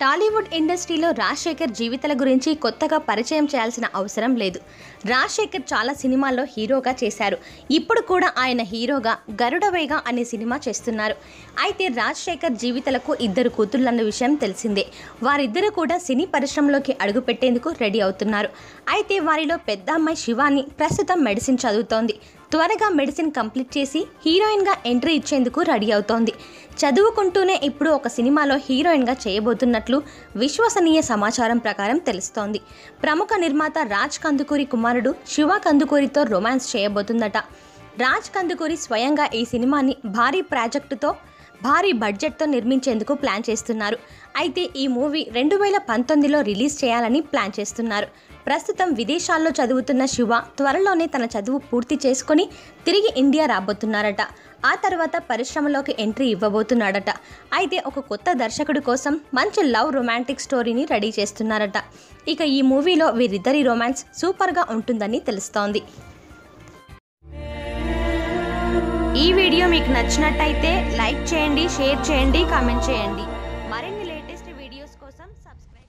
టాలీవుడ్ ఇండస్ట్రీలో రాజశేఖర్ జీవితాల గురించి కొత్తగా పరిచయం చేయాల్సిన అవసరం లేదు. రాజశేఖర్ చాలా సినిమాల్లో హీరోగా చేశారు. ఇప్పుడు కూడా ఆయన హీరోగా గరుడవేగ అనే సినిమా చేస్తున్నారు. అయితే రాజశేఖర్ జీవితాలకు ఇద్దరు కూతుళ్ళన్న విషయం తెలిసిందే. వారిద్దరూ కూడా సినీ పరిశ్రమలోకి అడుగుపెట్టేందుకు రెడీ అవుతున్నారు. అయితే వారిలో పెద్ద అమ్మాయి శివాని ప్రస్తుతం మెడిసిన్ చదువుతోంది. త్వరగా మెడిసిన్ కంప్లీట్ చేసి హీరోయిన్గా ఎంట్రీ ఇచ్చేందుకు రెడీ అవుతోంది. చదువుకుంటూనే ఇప్పుడు ఒక సినిమాలో హీరోయిన్గా చేయబోతున్నట్లు విశ్వసనీయ సమాచారం ప్రకారం తెలుస్తోంది. ప్రముఖ నిర్మాత రాజ్ కందుకూరి కుమారుడు శివ కందుకూరితో రొమాన్స్ చేయబోతుందట. రాజ్ కందుకూరి స్వయంగా ఈ సినిమాని భారీ ప్రాజెక్టుతో భారీ బడ్జెట్తో నిర్మించేందుకు ప్లాన్ చేస్తున్నారు. అయితే ఈ మూవీ రెండు వేల పంతొమ్మిదిలో రిలీజ్ చేయాలని ప్లాన్ చేస్తున్నారు. ప్రస్తుతం విదేశాల్లో చదువుతున్న శివ త్వరలోనే తన చదువు పూర్తి చేసుకొని తిరిగి ఇండియా రాబోతున్నారట. ఆ తర్వాత పరిశ్రమలోకి ఎంట్రీ ఇవ్వబోతున్నాడట. అయితే ఒక కొత్త దర్శకుడి కోసం మంచి లవ్ రొమాంటిక్ స్టోరీని రెడీ చేస్తున్నారట. ఇక ఈ మూవీలో వీరిద్దరి రొమాన్స్ సూపర్గా ఉంటుందని తెలుస్తోంది. ఈ వీడియో మీకు నచ్చినట్టయితే లైక్ చేయండి షేర్ చేయండి కామెంట్ చేయండి. మరిన్ని లేటెస్ట్ వీడియోస్ కోసం సబ్స్క్రైబ్